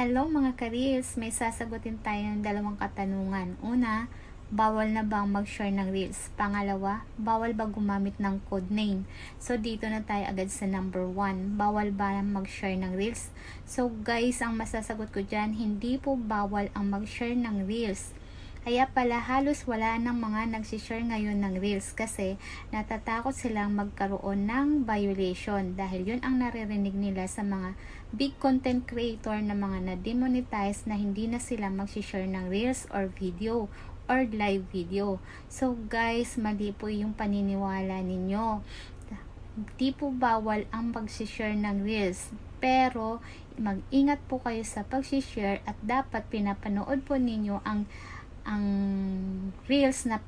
Hello mga ka-reels, may sasagutin tayo ng dalawang katanungan. Una, bawal na bang mag-share ng reels? Pangalawa, bawal ba gumamit ng code name? So dito na tayo agad sa number 1. Bawal ba mag-share ng reels? So guys, ang masasagot ko dyan, hindi po bawal ang mag-share ng reels. Kaya pala halos wala ng mga nagsishare ngayon ng reels kasi natatakot silang magkaroon ng violation dahil yun ang naririnig nila sa mga big content creator na mga na-demonetize na hindi na sila magsishare ng reels or video or live video. So guys, mali po yung paniniwala ninyo. Di po bawal ang pagsishare ng reels. Pero mag-ingat po kayo sa pagsishare at dapat pinapanood po ninyo ang ang reels na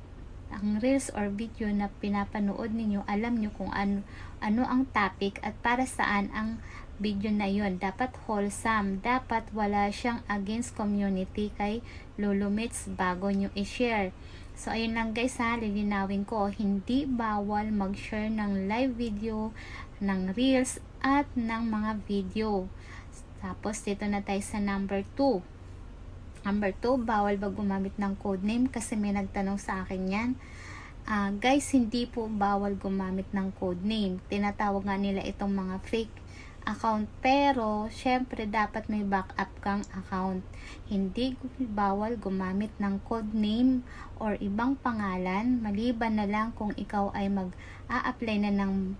ang reels or video na pinapanood ninyo, alam nyo kung ano, ano ang topic at para saan ang video na yon Dapat wholesome. Dapat wala siyang against community kay Lolo Mits bago nyo i-share. So, ayun lang guys ha, lilinawin ko, hindi bawal mag-share ng live video, ng reels, at ng mga video. Tapos, dito na tayo sa number 2. Number 2, bawal ba gumamit ng codename? Kasi may nagtanong sa akin yan. Uh, guys, hindi po bawal gumamit ng codename. Tinatawag nga nila itong mga fake account. Pero, syempre, dapat may backup kang account. Hindi bawal gumamit ng codename or ibang pangalan. Maliban na lang kung ikaw ay mag-a-apply na ng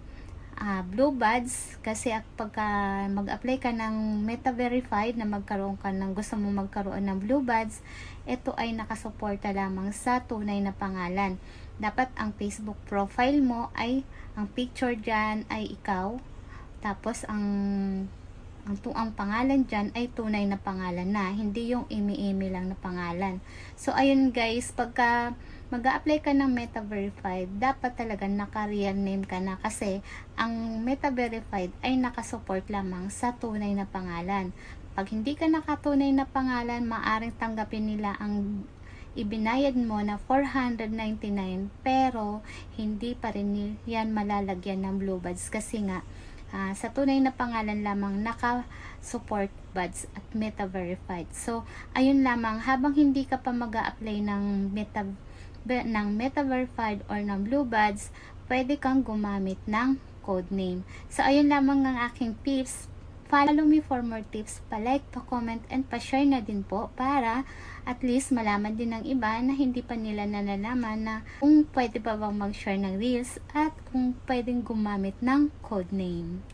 uh, blue badge kasi pagka mag-apply ka ng meta verified na magkaroon ka ng gusto mo magkaroon ng blue badge ito ay nakasuporta lamang sa tunay na pangalan. Dapat ang Facebook profile mo ay ang picture dyan ay ikaw tapos ang ang tuang pangalan dyan ay tunay na pangalan na, hindi yung imi-imi lang na pangalan. So, ayun guys, pagka mag apply ka ng Meta Verified, dapat talaga naka-real name ka na kasi ang Meta Verified ay nakasupport lamang sa tunay na pangalan. Pag hindi ka nakatunay na pangalan, maaring tanggapin nila ang ibinayad mo na 499 pero hindi pa rin yan malalagyan ng blue badge kasi nga uh, sa tunay na pangalan lamang naka-support buds at meta-verified. So, ayun lamang, habang hindi ka pa mag apply ng meta ng meta-verified or ng blue buds, pwede kang gumamit ng code name. So, ayun lamang ang aking tips. Follow me for more tips. Pa-like, pa-comment, and pa-share na din po para at least malaman din ng iba na hindi pa nila nalalaman na kung pwede pa bang mag-share ng reels at kung pwedeng gumamit ng code name.